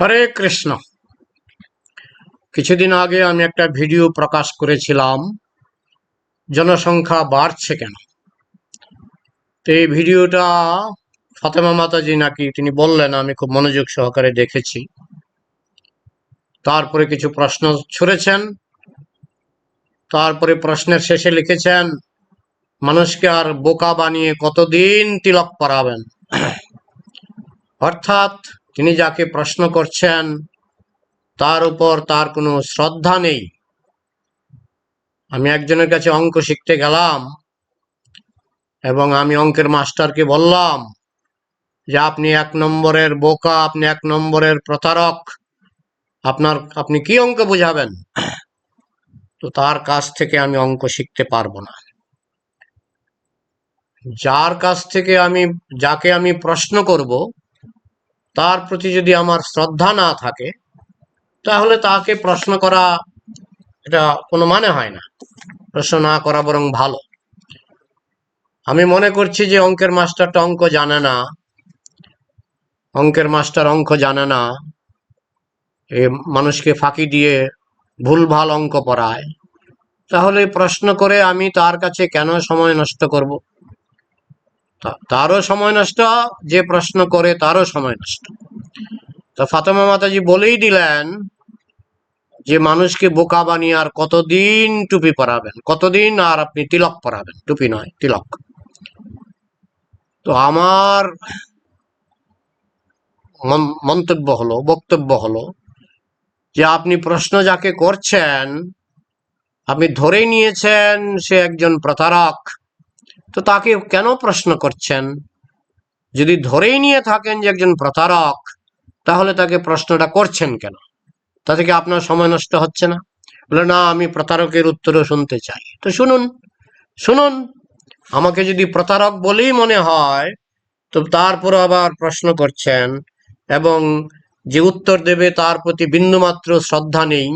হরে কৃষ্ণ। কিছুদিন আগে আমি একটা ভিডিও প্রকাশ করেছিলাম, জনসংখ্যা বাড়ছে কেন? তো এই ভিডিওটা ফাতেমা মাতাজি নাকি, তিনি বললেন, আমি খুব মনোযোগ সহকারে দেখেছি। তারপরে কিছু প্রশ্ন ছুড়েছেন। তারপরে প্রশ্নের শেষে লিখেছেন, মানুষকে আর বোকা বানিয়ে কতদিন তিলক পরাবেন? অর্থাৎ তিনি যাকে প্রশ্ন করছেন, তার উপর তার কোনো শ্রদ্ধা নেই। আমি একজনের কাছে অঙ্ক শিখতে গেলাম এবং আমি অঙ্কের মাস্টারকে বললাম যে, আপনি এক নম্বরের বোকা, আপনি এক নম্বরের প্রতারক, আপনার, আপনি কি অঙ্ক বুঝাবেন? তো তার কাছ থেকে আমি অঙ্ক শিখতে পারব না। যার কাছ থেকে আমি, যাকে আমি প্রশ্ন করব তার প্রতি যদি আমার শ্রদ্ধা না থাকে, তাহলে তাকে প্রশ্ন করা এটা কোনো মানে হয় না। প্রশ্ন না করা বরং ভালো। আমি মনে করছি যে অঙ্কের মাস্টারটা অঙ্ক জানে না। অঙ্কের মাস্টার অঙ্ক জানে না। এ মানুষকে ফাঁকি দিয়ে ভুলভাল অঙ্ক পড়ায়। তাহলে প্রশ্ন করে আমি তার কাছে কেন সময় নষ্ট করব? তারও সময় নষ্ট, যে প্রশ্ন করে তারও সময় নষ্ট। তো ফাতেমা মাতাজি বলেই দিলেন যে মানুষকে বোকা বানিয়ে আর কতদিন টুপি পরাবেন? কতদিন আর আপনি তিলক পরাবেন? টুপি নয়, তিলক। তো আমার মন- মন্তব্য হলো, বক্তব্য হলো যে আপনি প্রশ্ন যাকে করছেন, আপনি ধরেই নিয়েছেন সে একজন প্রতারক। তো তাকে কেন প্রশ্ন করছেন? যদি ধরেই নিয়ে থাকেন যে একজন প্রতারক, তাহলে তাকে প্রশ্নটা করছেন কেন? তা থেকে আপনার সময় নষ্ট হচ্ছে না? বলে, না, আমি প্রতারকের উত্তরও শুনতে চাই। তো শুনুন শুনুন, আমাকে যদি প্রতারক বলেই মনে হয়, তো তারপর আবার প্রশ্ন করছেন এবং যে উত্তর দেবে তার প্রতি বিন্দুমাত্র শ্রদ্ধা নেই।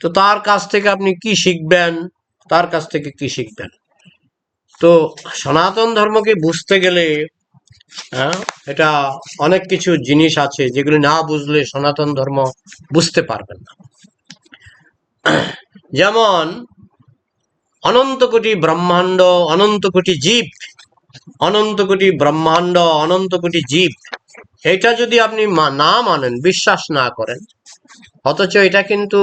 তো তার কাছ থেকে আপনি কি শিখবেন? তার কাছ থেকে কি শিখবেন? তো সনাতন ধর্মকে বুঝতে গেলে হ্যাঁ, এটা অনেক কিছু জিনিস আছে যেগুলি না বুঝলে সনাতন ধর্ম বুঝতে পারবেন না। যেমন অনন্ত কোটি ব্রহ্মাণ্ড অনন্ত কোটি জীব অনন্ত কোটি ব্রহ্মাণ্ড অনন্ত কোটি জীব এটা যদি আপনি না মানেন বিশ্বাস না করেন অথচ এটা কিন্তু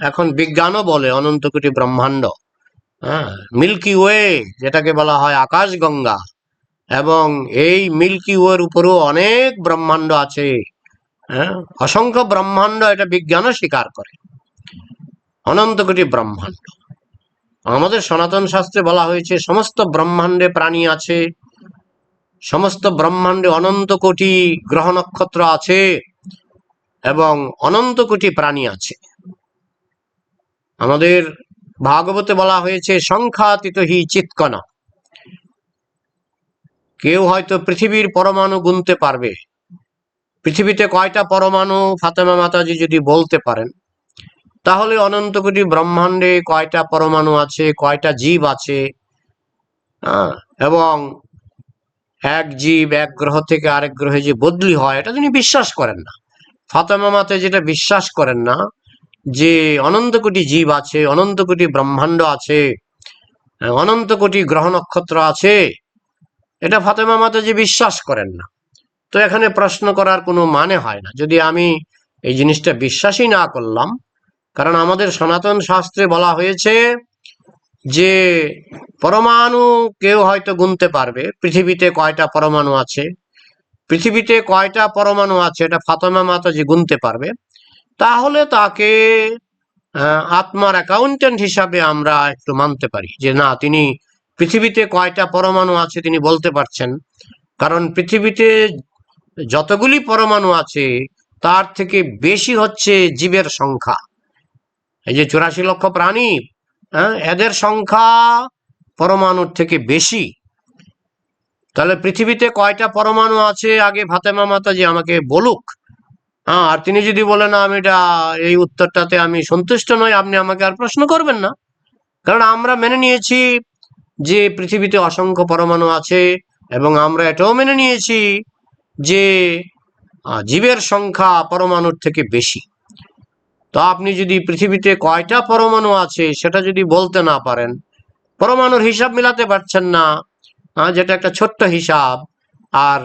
এখন বিজ্ঞানও বলে অনন্ত কোটি ব্রহ্মাণ্ড। হ্যাঁ মিল্কি ওয়ে যেটাকে বলা হয় আকাশ গঙ্গা এবং এই মিল্কি ওয়ের উপরেও অনেক ব্রহ্মাণ্ড আছে। হ্যাঁ অসংখ্য ব্রহ্মাণ্ড এটা বিজ্ঞানও স্বীকার করে। অনন্ত কোটি ব্রহ্মাণ্ড। আমাদের সনাতন শাস্ত্রে বলা হয়েছে, সমস্ত ব্রহ্মাণ্ডে প্রাণী আছে, সমস্ত ব্রহ্মাণ্ডে অনন্ত কোটি গ্রহ নক্ষত্র আছে, এবং অনন্ত কোটি প্রাণী আছে। আমাদের ভাগবতে বলা হয়েছে, সংখ্যাতীত হি চিৎকনা। কেউ হয়তো পৃথিবীর পরমাণু গুনতে পারবে। পৃথিবীতে কয়টা পরমাণু ফাতেমা মাতাজি যদি বলতে পারেন, তাহলে অনন্ত কোটি ব্রহ্মাণ্ডে কয়টা পরমাণু আছে, কয়টা জীব আছে? এবং এক জীব এক গ্রহ থেকে আরেক গ্রহে যে বদলি হয়, এটা তিনি বিশ্বাস করেন না। ফাতেমা মাতে যেটা বিশ্বাস করেন না যে অনন্ত কোটি জীব আছে, অনন্ত কোটি ব্রহ্মাণ্ড আছে অনন্ত কোটি গ্রহ নক্ষত্র আছে, এটা ফাতেমা মাতাজি বিশ্বাস করেন না। তো এখানে প্রশ্ন করার কোনো মানে হয় না। যদি আমি এই জিনিসটা বিশ্বাসই না করলাম, কারণ আমাদের সনাতন শাস্ত্রে বলা হয়েছে যে পরমাণু কেউ হয়তো গুনতে পারবে, পৃথিবীতে কয়টা পরমাণু আছে? পৃথিবীতে কয়টা পরমাণু আছে? এটা ফাতেমা মাতাজি গুনতে পারবে। তাহলে তাকে আত্মার অ্যাকাউন্টেন্ট হিসাবে আমরা একটু মানতে পারি যে, না, তিনি পৃথিবীতে কয়টা পরমাণু আছে তিনি বলতে পারছেন। কারণ পৃথিবীতে যতগুলি পরমাণু আছে, তার থেকে বেশি হচ্ছে জীবের সংখ্যা। এই যে চুরাশি লক্ষ প্রাণী হ্যাঁ এদের সংখ্যা পরমাণুর থেকে বেশি। তাহলে পৃথিবীতে কয়টা পরমাণু আছে? আগে ফাতেমা যে আমাকে বলুক। হ্যাঁ আর তিনি যদি বলেন আমি এটা, এই উত্তরটাতে আমি সন্তুষ্ট নই আপনি আমাকে আর প্রশ্ন করবেন না। কারণ আমরা মেনে নিয়েছি যে পৃথিবীতে অসংখ্য পরমাণু আছে এবং আমরা এটাও মেনে নিয়েছি যে জীবের সংখ্যা পরমাণুর থেকে বেশি। তো আপনি যদি পৃথিবীতে কয়টা পরমাণু আছে সেটা যদি বলতে না পারেন, পরমাণুর হিসাব মিলাতে পারছেন না যেটা একটা ছোট্ট হিসাব, আর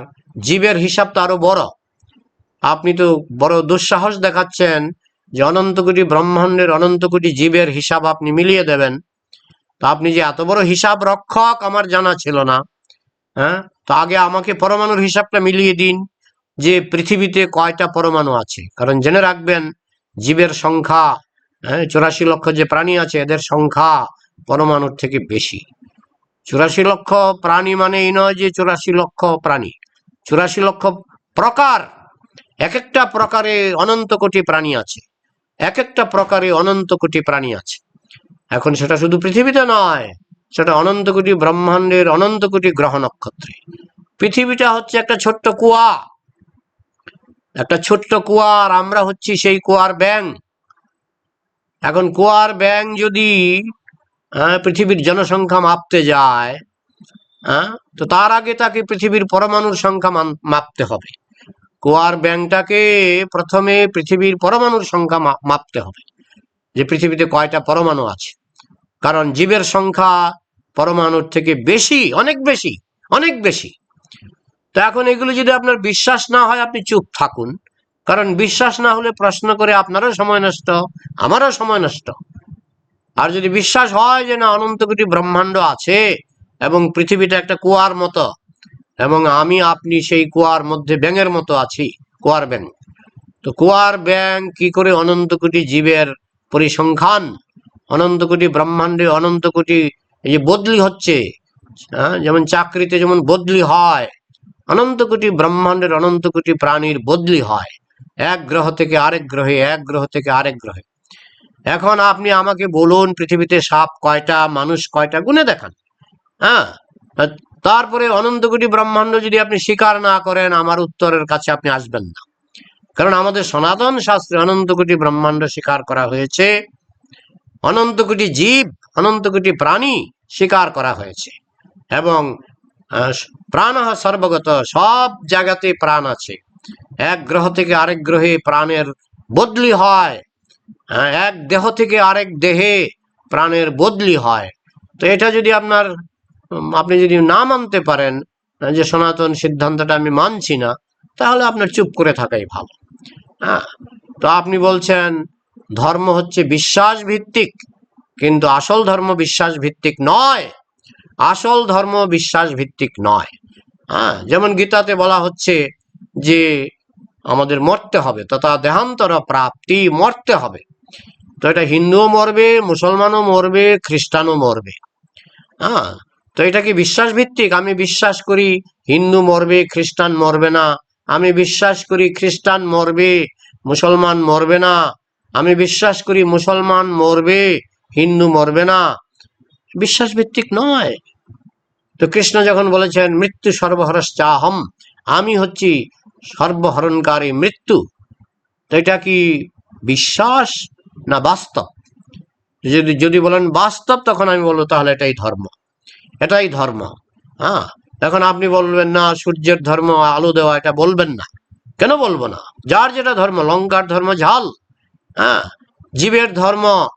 জীবের হিসাব তো আরও বড়। আপনি তো বড় দুঃসাহস দেখাচ্ছেন যে অনন্ত কোটি ব্রহ্মাণ্ডের অনন্ত কোটি জীবের হিসাব আপনি মিলিয়ে দেবেন। তো আপনি যে এত বড় হিসাব রক্ষক আমার জানা ছিল না। হ্যাঁ? তো আগে আমাকে পরমাণুর হিসাবটা মিলিয়ে দিন যে পৃথিবীতে কয়টা পরমাণু আছে। কারণ জেনে রাখবেন, জীবের সংখ্যা হ্যাঁ চুরাশি লক্ষ যে প্রাণী আছে, এদের সংখ্যা পরমাণুর থেকে বেশি। চুরাশি লক্ষ প্রাণী মানে এই নয় যে চুরাশি লক্ষ প্রাণী। চুরাশি লক্ষ প্রকার এক একটা প্রকারে অনন্ত কোটি প্রাণী আছে। এক একটা প্রকারে অনন্ত কোটি প্রাণী আছে। এখন সেটা শুধু পৃথিবীতে নয় সেটা অনন্ত কোটি ব্রহ্মাণ্ডের অনন্ত কোটি গ্রহ নক্ষত্রে। পৃথিবীটা হচ্ছে একটা ছোট্ট কুয়া। একটা ছোট্ট কুয়া আর আমরা হচ্ছি সেই কুয়ার ব্যাং। এখন কুয়ার ব্যাং যদি আহ, পৃথিবীর জনসংখ্যা মাপতে যায় হ্যাঁ তো তার আগে তাকে পৃথিবীর পরমাণুর সংখ্যা মাপতে হবে। কুয়ার ব্যাংটাকে প্রথমে পৃথিবীর পরমাণুর সংখ্যা মাপতে হবে। যে পৃথিবীতে কয়টা পরমাণু আছে। কারণ জীবের সংখ্যা পরমাণুর থেকে বেশি, অনেক বেশি অনেক বেশি। তো এখন এগুলো যদি আপনার বিশ্বাস না হয়, আপনি চুপ থাকুন। কারণ বিশ্বাস না হলে প্রশ্ন করে আপনারও সময় নষ্ট, আমারও সময় নষ্ট। আর যদি বিশ্বাস হয় যে না, অনন্ত কোটি ব্রহ্মাণ্ড আছে এবং পৃথিবীটা একটা কুয়ার মতো এবং আমি, আপনি সেই কুয়ার মধ্যে ব্যাঙের মতো আছি, কুয়ার ব্যাং তো কুয়ার ব্যাং কি করে অনন্ত কোটি জীবের পরিসংখ্যান, অনন্ত কোটি ব্রহ্মাণ্ডে অনন্ত কোটি এই যে বদলি হচ্ছে হ্যাঁ যেমন চাকরিতে যেমন বদলি হয়, অনন্ত কোটি ব্রহ্মাণ্ডের অনন্ত কোটি প্রাণীর বদলি হয়, এক গ্রহ থেকে আরেক গ্রহে, এক গ্রহ থেকে আরেক গ্রহে। এখন আপনি আমাকে বলুন, পৃথিবীতে সাপ কয়টা, মানুষ কয়টা, গুনে দেখান হ্যাঁ তারপরে অনন্ত কোটি ব্রহ্মাণ্ড যদি আপনি স্বীকার না করেন, আমার উত্তরের কাছে আপনি আসবেন না। কারণ আমাদের সনাতন শাস্ত্রে অনন্ত কোটি ব্রহ্মাণ্ড স্বীকার করা হয়েছে, অনন্ত কোটি জীব, অনন্ত কোটি প্রাণী স্বীকার করা হয়েছে এবং প্রাণ সর্বগত সব জায়গাতে প্রাণ আছে। এক গ্রহ থেকে আরেক গ্রহে প্রাণের বদলি হয় এক দেহ থেকে আরেক দেহে প্রাণের বদলি হয়। তো এটা যদি আপনার আপনি যদি না মানতে পারেন যে সনাতন সিদ্ধান্তটা আমি মানছি না, তাহলে আপনার চুপ করে থাকাই ভালো। হ্যাঁ? তো আপনি বলছেন, ধর্ম হচ্ছে বিশ্বাস ভিত্তিক কিন্তু আসল ধর্ম বিশ্বাস ভিত্তিক নয়। আসল ধর্ম বিশ্বাস ভিত্তিক নয়। হ্যাঁ? যেমন গীতাতে বলা হচ্ছে যে, আমাদের মরতে হবে, তথা দেহান্তর প্রাপ্তি মরতে হবে। তো এটা হিন্দুও মরবে, মুসলমানও মরবে, খ্রিস্টানও মরবে। হ্যাঁ? তো এটা কি বিশ্বাস ভিত্তিক আমি বিশ্বাস করি হিন্দু মরবে, খ্রিস্টান মরবে না। আমি বিশ্বাস করি খ্রিস্টান মরবে, মুসলমান মরবে না। আমি বিশ্বাস করি মুসলমান মরবে, হিন্দু মরবে না। বিশ্বাস ভিত্তিক নয়। তো কৃষ্ণ যখন বলেছেন, মৃত্যু সর্বহরস চাহম আমি হচ্ছি সর্বহরণকারী মৃত্যু। তো এটা কি বিশ্বাস না বাস্তব? যদি যদি বলেন বাস্তব, তখন আমি বলব তাহলে এটাই ধর্ম। এটাই ধর্ম হ্যাঁ? এখন আপনি বলবেন, না, সূর্যের ধর্ম, আলো দেওয়া, এটা বলবেন না। কেন বলব না? যার যেটা ধর্ম, লঙ্কার ধর্ম, ঝাল হ্যাঁ? জীবের ধর্ম,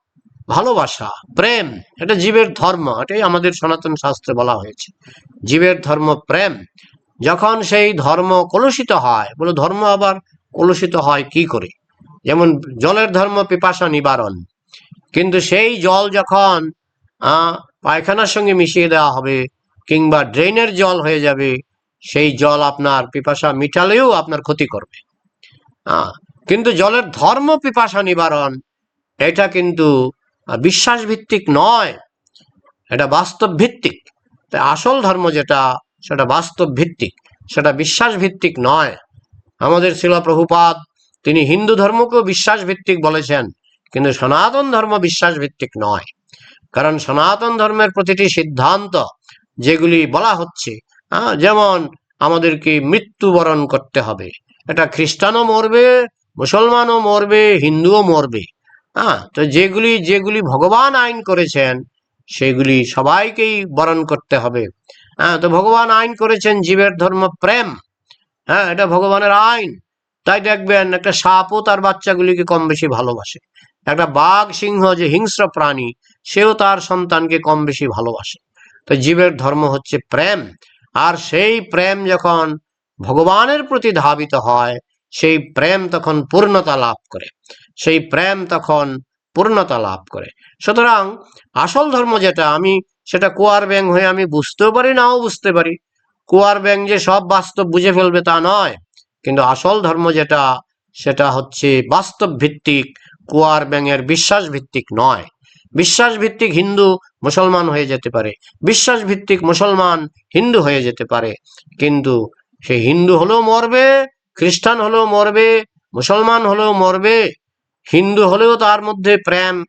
ভালোবাসা, প্রেম, এটা জীবের ধর্ম, এটাই আমাদের সনাতন শাস্ত্রে বলা হয়েছে। জীবের ধর্ম, প্রেম, যখন সেই ধর্ম কলুষিত হয়, বলে ধর্ম আবার কলুষিত হয় কি করে? যেমন জলের ধর্ম, পিপাসা নিবারণ, কিন্তু সেই জল যখন পায়খানার সঙ্গে মিশিয়ে দেওয়া হবে কিংবা ড্রেনের জল হয়ে যাবে, সেই জল আপনার পিপাসা মিটালেও আপনার ক্ষতি করবে। কিন্তু জলের ধর্ম পিপাসা নিবারণ, এটা কিন্তু বিশ্বাস ভিত্তিক নয়, এটা বাস্তব ভিত্তিক আসল ধর্ম যেটা, সেটা বাস্তব ভিত্তিক সেটা বিশ্বাস ভিত্তিক নয়। আমাদের শিলা প্রভুপাদ, তিনি হিন্দু ধর্মকেও বিশ্বাস ভিত্তিক বলেছেন, কিন্তু সনাতন ধর্ম বিশ্বাস ভিত্তিক নয়। কারণ সনাতন ধর্মের প্রতিটি সিদ্ধান্ত যেগুলি বলা হচ্ছে যেমন আমাদেরকে মৃত্যুবরণ করতে হবে। এটা খ্রিস্টানও মরবে, মুসলমানও মরবে, হিন্দুও মরবে। হ্যাঁ তো যেগুলি যেগুলি ভগবান আইন করেছেন, সেগুলি সবাইকেই বরণ করতে হবে। হ্যাঁ তো ভগবান আইন করেছেন জীবের ধর্ম প্রেম। হ্যাঁ এটা ভগবানের আইন। তাই দেখবেন একটা সাপও তার বাচ্চাগুলিকে কম বেশি ভালোবাসে। একটা বাঘ সিংহ যে হিংস্র প্রাণী, সেও তার সন্তানকে কম বেশি ভালোবাসে। তো জীবের ধর্ম হচ্ছে প্রেম। আর সেই প্রেম যখন ভগবানের প্রতি ধাবিত হয়, সেই প্রেম তখন পূর্ণতা লাভ করে। সেই প্রেম তখন পূর্ণতা লাভ করে। সুতরাং আসল ধর্ম যেটা, আমি সেটা কুয়ার ব্যাং হয়ে আমি বুঝতেও পারি, নাও বুঝতে পারি। কুয়ার ব্যাং যে সব বাস্তব বুঝে ফেলবে তা নয়। কিন্তু আসল ধর্ম যেটা, সেটা হচ্ছে বাস্তব ভিত্তিক কুয়ার ব্যাঙের বিশ্বাস ভিত্তিক নয়। বিশ্বাস ভিত্তিক হিন্দু মুসলমান হয়ে যেতে পারে। বিশ্বাস ভিত্তিক মুসলমান হিন্দু হয়ে যেতে পারে। কিন্তু সে হিন্দু হলেও মরবে, খ্রিস্টান হলেও মরবে, মুসলমান হলেও মরবে, হিন্দু হলেও তার মধ্যে প্রেম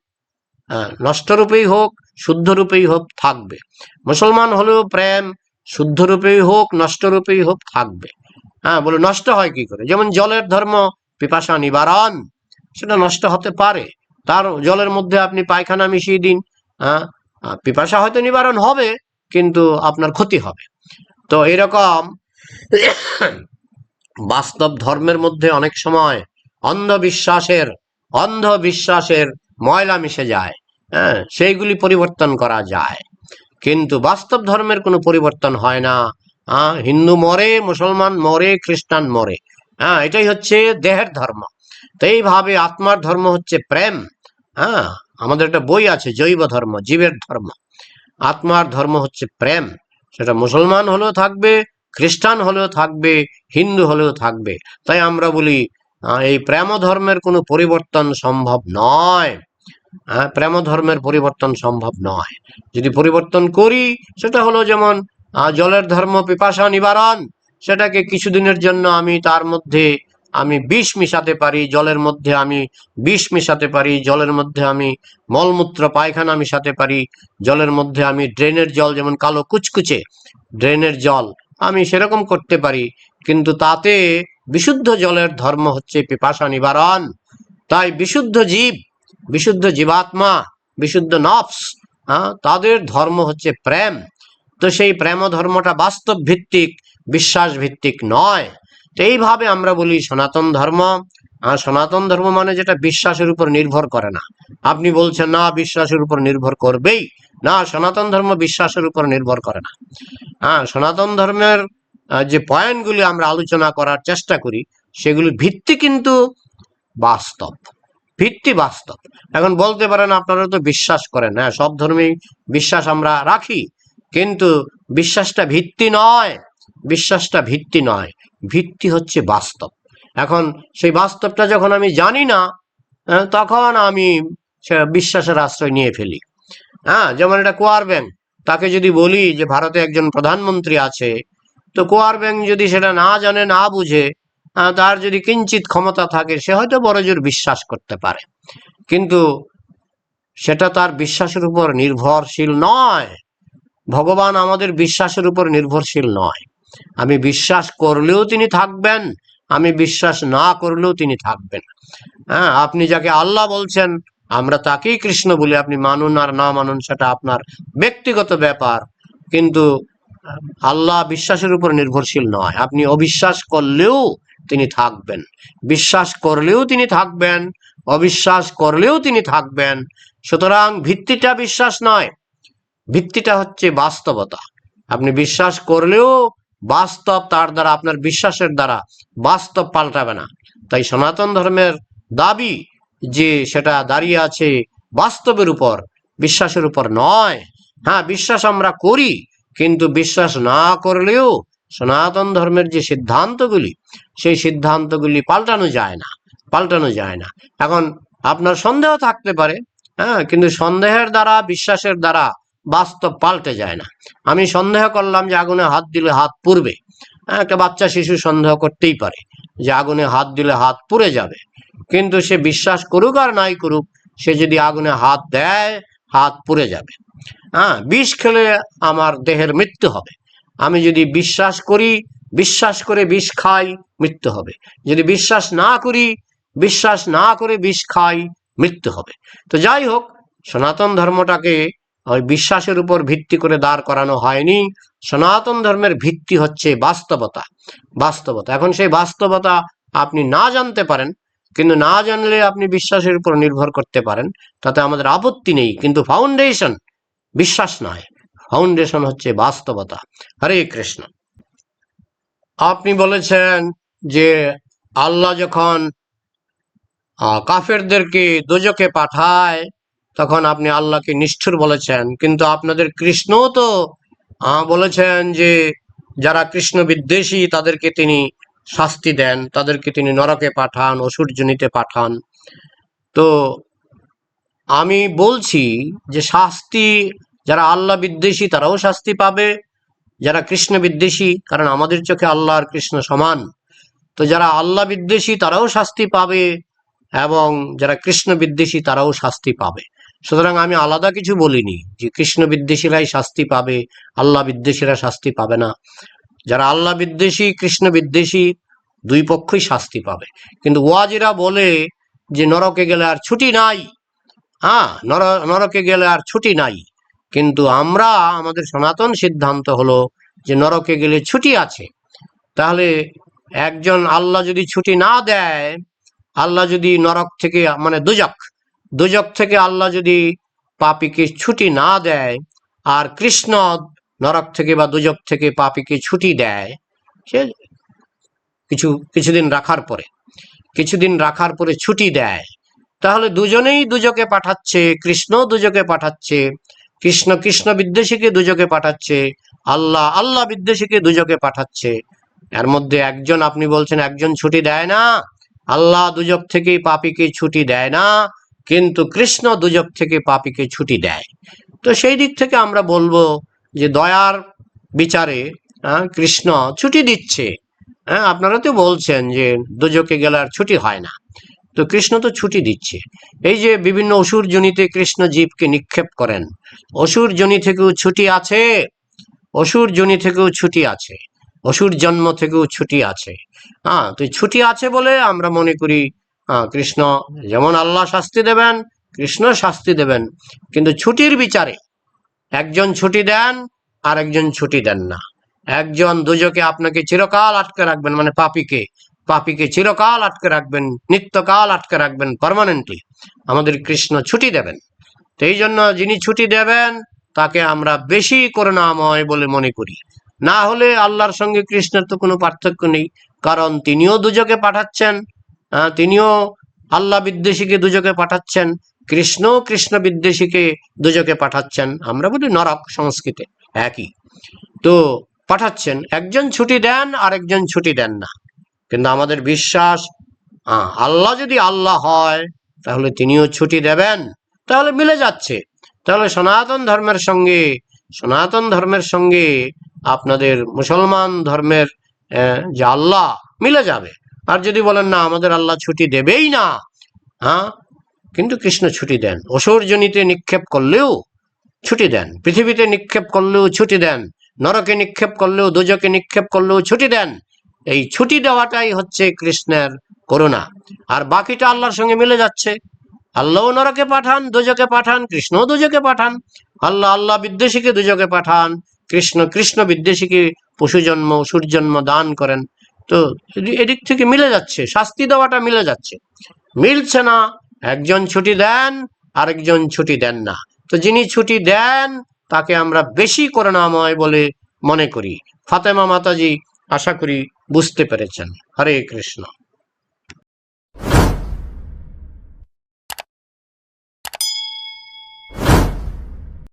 নষ্টরূপেই হোক শুদ্ধ রূপেই হোক, থাকবে। মুসলমান হলেও প্রেম শুদ্ধ রূপেই হোক, নষ্টরূপেই হোক, থাকবে। হ্যাঁ বলে নষ্ট হয় কি করে? যেমন জলের ধর্ম, পিপাসা নিবারণ। সেটা নষ্ট হতে পারে। তার জলের মধ্যে আপনি পায়খানা মিশিয়ে দিন হ্যাঁ? পিপাসা হয়তো নিবারণ হবে, কিন্তু আপনার ক্ষতি হবে। তো এরকম বাস্তব ধর্মের মধ্যে অনেক সময় অন্ধবিশ্বাসের অন্ধবিশ্বাসের ময়লা মিশে যায় হ্যাঁ? সেইগুলি পরিবর্তন করা যায়। কিন্তু বাস্তব ধর্মের কোনো পরিবর্তন হয় না। হিন্দু মরে, মুসলমান মরে, খ্রিস্টান মরে হ্যাঁ? এটাই হচ্ছে দেহের ধর্ম। তো এইভাবে আত্মার ধর্ম হচ্ছে প্রেম হ্যাঁ? আমাদের একটা বই আছে, জৈব ধর্ম, জীবের ধর্ম। আত্মার ধর্ম হচ্ছে প্রেম। সেটা মুসলমান হলেও থাকবে, খ্রিস্টান হলেও থাকবে, হিন্দু হলেও থাকবে। তাই আমরা বলি এই প্রেম ধর্মের কোনো পরিবর্তন সম্ভব নয়। হ্যাঁ প্রেম ধর্মের পরিবর্তন সম্ভব নয়। যদি পরিবর্তন করি, সেটা হলো যেমন জলের ধর্ম পিপাসা নিবারণ, সেটাকে কিছুদিনের জন্য আমি তার মধ্যে আমি বিষ মিশাতে পারি, জলের মধ্যে আমি বিষ মিশাতে পারি, জলের মধ্যে আমি মলমূত্র, পায়খানা মিশাতে পারি, জলের মধ্যে আমি ড্রেনের জল যেমন কালো কুচকুচে, ড্রেনের জল আমি সেরকম করতে পারি। কিন্তু তাতে বিশুদ্ধ জলের ধর্ম হচ্ছে পিপাসা নিবারণ। তাই বিশুদ্ধ জীব, বিশুদ্ধ জীবাত্মা, বিশুদ্ধ নফস হ্যাঁ তাদের ধর্ম হচ্ছে প্রেম। তো সেই প্রেম ধর্মটা বাস্তব ভিত্তিক বিশ্বাস ভিত্তিক নয়। তো এইভাবে আমরা বলি সনাতন ধর্ম। আর সনাতন ধর্ম মানে যেটা বিশ্বাসের উপর নির্ভর করে না। আপনি বলছেন, না, বিশ্বাসের উপর নির্ভর করবেই। না, সনাতন ধর্ম বিশ্বাসের উপর নির্ভর করে না। হ্যাঁ সনাতন ধর্মের যে পয়েন্টগুলি আমরা আলোচনা করার চেষ্টা করি, সেগুলি ভিত্তি কিন্তু বাস্তব। ভিত্তি বাস্তব। এখন বলতে পারেন, আপনারা তো বিশ্বাস করেন হ্যাঁ সব ধর্মেই বিশ্বাস আমরা রাখি। কিন্তু বিশ্বাসটা ভিত্তি নয়। বিশ্বাসটা ভিত্তি নয়। ভিত্তি হচ্ছে বাস্তব। এখন সেই বাস্তবটা যখন আমি জানি না তখন আমি বিশ্বাসের আশ্রয় নিয়ে ফেলি। হ্যাঁ যেমন এটা কোয়ার ব্যাংক। তাকে যদি বলি যে ভারতে একজন প্রধানমন্ত্রী আছে, তো কোয়ার ব্যাংক যদি সেটা না জানে, না বুঝে তার যদি কিঞ্চিত ক্ষমতা থাকে, সে হয়তো বড় জোর বিশ্বাস করতে পারে। কিন্তু সেটা তার বিশ্বাসের উপর নির্ভরশীল নয়। ভগবান আমাদের বিশ্বাসের উপর নির্ভরশীল নয়। আমি বিশ্বাস করলেও তিনি থাকবেন, আমি বিশ্বাস না করলেও তিনি থাকবেন। হ্যাঁ আপনি যাকে আল্লাহ বলছেন, আমরা তাকেই কৃষ্ণ বলি, আপনি মানুন আর না মানুন সেটা আপনার ব্যক্তিগত ব্যাপার। কিন্তু আল্লাহ বিশ্বাসের উপর নির্ভরশীল নয়, আপনি অবিশ্বাস করলেও তিনি থাকবেন। বিশ্বাস করলেও তিনি থাকবেন, অবিশ্বাস করলেও তিনি থাকবেন। সুতরাং ভিত্তিটা বিশ্বাস নয়, ভিত্তিটা হচ্ছে বাস্তবতা। আপনি বিশ্বাস করলেও বাস্তব তার দ্বারা, আপনার বিশ্বাসের দ্বারা বাস্তব পাল্টাবে না। তাই সনাতন ধর্মের দাবি যে সেটা দাঁড়িয়ে আছে বাস্তবের উপর, বিশ্বাসের উপর নয়। হ্যাঁ বিশ্বাস আমরা করি, কিন্তু বিশ্বাস না করলেও সনাতন ধর্মের যে সিদ্ধান্তগুলি, সেই সিদ্ধান্তগুলি পাল্টানো যায় না, পাল্টানো যায় না। এখন আপনার সন্দেহ থাকতে পারে হ্যাঁ কিন্তু সন্দেহের দ্বারা, বিশ্বাসের দ্বারা বাস্তব পাল্টে যায় না। আমি সন্দেহ করলাম যে আগুনে হাত দিলে হাত পুড়বে। হ্যাঁ, একটা বাচ্চা শিশু সন্দেহ করতেই পারে যে আগুনে হাত দিলে হাত পুড়ে যাবে। কিন্তু সে বিশ্বাস করুক আর নাই করুক সে যদি আগুনে হাত দেয় হাত পুড়ে যাবে। হ্যাঁ বিষ খেলে আমার দেহের মৃত্যু হবে। আমি যদি বিশ্বাস করি বিশ্বাস করে বিষ খাই মৃত্যু হবে। যদি বিশ্বাস না করি বিশ্বাস না করে বিষ খাই মৃত্যু হবে। তো যাই হোক সনাতন ধর্মটাকে ওই বিশ্বাসের উপর ভিত্তি করে দাঁড় করানো হয়নি। সনাতন ধর্মের ভিত্তি হচ্ছে বাস্তবতা। বাস্তবতা। এখন সেই বাস্তবতা আপনি না জানতে পারেন, কিন্তু না জানলে আপনি বিশ্বাসের উপর নির্ভর করতে পারেন, তাতে আমাদের আপত্তি নেই। কিন্তু ফাউন্ডেশন বিশ্বাস নয়। ফাউন্ডেশন হচ্ছে বাস্তবতা। হরে কৃষ্ণ। আপনি বলেছেন যে আল্লাহ যখন কাফেরদেরকে দোজকে পাঠায় তখন আপনি আল্লাহকে নিষ্ঠুর বলেছেন। কিন্তু আপনাদের কৃষ্ণ তো বলেছেন যে যারা কৃষ্ণ বিদ্বেষী, তাদেরকে তিনি শাস্তি দেন, তাদেরকে তিনি নরকে পাঠান অসুরজনিতে পাঠান। তো আমি বলছি যে শাস্তি, যারা আল্লাহ বিদ্বেষী, তারাও শাস্তি পাবে। যারা কৃষ্ণ বিদ্বেষী, কারণ আমাদের চোখে আল্লাহ আর কৃষ্ণ সমান। তো যারা আল্লাহ বিদ্বেষী, তারাও শাস্তি পাবে এবং যারা কৃষ্ণ বিদ্বেষী, তারাও শাস্তি পাবে। সুতরাং আমি আলাদা কিছু বলিনি যে কৃষ্ণ বিদ্বেষীরাই শাস্তি পাবে, আল্লাহ বিদ্বেষীরা শাস্তি পাবে না। যারা আল্লাহ বিদ্বেষী, কৃষ্ণ বিদ্বেষী, দুই পক্ষই শাস্তি পাবে। কিন্তু ওয়াজিরা বলে যে নরকে গেলে আর ছুটি নাই। হ্যাঁ নর, নরকে গেলে আর ছুটি নাই। কিন্তু আমরা, আমাদের সনাতন সিদ্ধান্ত হলো যে নরকে গেলে ছুটি আছে। তাহলে একজন আল্লাহ যদি ছুটি না দেয়, আল্লাহ যদি নরক থেকে মানে দুজক দুজক থেকে আল্লাহ যদি পাপিকে ছুটি না দেয়, আর কৃষ্ণ নরক থেকে বা দুজক থেকে পাপিকে ছুটি দেয়, সে কিছু, কিছুদিন রাখার পরে, কিছুদিন রাখার পরে ছুটি দেয়, তাহলে দুজনেই দুজকে পাঠাচ্ছে, কৃষ্ণ দুজকে পাঠাচ্ছে, কৃষ্ণ কৃষ্ণ বিদ্বেষীকে দুজকে পাঠাচ্ছে, আল্লাহ আল্লাহ বিদ্বেষীকে দুজকে পাঠাচ্ছে। এর মধ্যে একজন, আপনি বলছেন একজন ছুটি দেয় না, আল্লাহ দুজক থেকে পাপিকে ছুটি দেয় না কিন্তু কৃষ্ণ দুজক থেকে পাপিকে ছুটি দেয়। তো সেই দিক থেকে আমরা বলব যে দয়ার বিচারে কৃষ্ণ ছুটি দিচ্ছে। হ্যাঁ আপনারা তো বলছেন যে দুজকে গেলে আর ছুটি হয় না। তো কৃষ্ণ তো ছুটি দিচ্ছে। এই যে বিভিন্ন অসুর জনিতে কৃষ্ণ জীবকে নিক্ষেপ করেন। অসুর জনি থেকেও ছুটি আছে অসুর জনি থেকেও ছুটি আছে অসুর জন্ম থেকেও ছুটি আছে। হ্যাঁ তো ছুটি আছে বলে আমরা মনে করি কৃষ্ণ যেমন আল্লাহ শাস্তি দেবেন কৃষ্ণ শাস্তি দেবেন। কিন্তু ছুটির বিচারে একজন ছুটি দেন আর একজন ছুটি দেন না। একজন দুজকে আপনাকে চিরকাল আটকে রাখবেন মানে পাপিকে। পাপিকে চিরকাল আটকে রাখবেন নিত্যকাল আটকে রাখবেন পারমানেন্টলি আমাদের কৃষ্ণ ছুটি দেবেন। তো এই জন্য যিনি ছুটি দেবেন তাকে আমরা বেশি করুণাময় বলে মনে করি। না হলে আল্লাহর সঙ্গে কৃষ্ণের তো কোনো পার্থক্য নেই কারণ তিনিও দুজকে পাঠাচ্ছেন তিনিও আল্লাহ বিদ্বেষীকে দুজকে পাঠাচ্ছেন, কৃষ্ণ কৃষ্ণ বিদ্বেষীকে দুজকে পাঠাচ্ছেন। আমরা বলি নরক সংস্কৃতে, একই। তো পাঠাচ্ছেন, একজন ছুটি দেন আর একজন ছুটি দেন না। কিন্তু আমাদের বিশ্বাস আল্লাহ যদি আল্লাহ হয়, তাহলে তিনিও ছুটি দেবেন। তাহলে মিলে যাচ্ছে। তাহলে সনাতন ধর্মের সঙ্গে, সনাতন ধর্মের সঙ্গে আপনাদের মুসলমান ধর্মের যে আল্লাহ, মিলে যাবে। আর যদি বলেন, না, আমাদের আল্লাহ ছুটি দেবেই না। হ্যাঁ? কিন্তু কৃষ্ণ ছুটি দেন। অসুরজনিতে নিক্ষেপ করলেও ছুটি দেন। পৃথিবীতে নিক্ষেপ করলেও ছুটি দেন। নরকে নিক্ষেপ করলেও, দুজকে নিক্ষেপ করলেও ছুটি দেন। এই ছুটি দেওয়াটাই হচ্ছে কৃষ্ণের করুণা। আর বাকিটা আল্লাহর সঙ্গে মিলে যাচ্ছে। আল্লাহ নরকে পাঠান, দুজকে পাঠান কৃষ্ণ দুজকে পাঠান। আল্লাহ আল্লাহ বিদ্বেষীকে দুজকে পাঠান, কৃষ্ণ কৃষ্ণ বিদ্বেষীকে পশু জন্ম অসুর জন্ম দান করেন। তো এদি- এদিক থেকে মিলে যাচ্ছে, শাস্তি দেওয়াটা মিলে যাচ্ছে। মিলছে না, একজন ছুটি দেন, আরেকজন ছুটি দেন না। তো যিনি ছুটি দেন, তাকে আমরা বেশি করুণাময় বলে মনে করি। ফাতেমা মাতাজি আশা করি বুঝতে পেরেছেন। হরে কৃষ্ণ।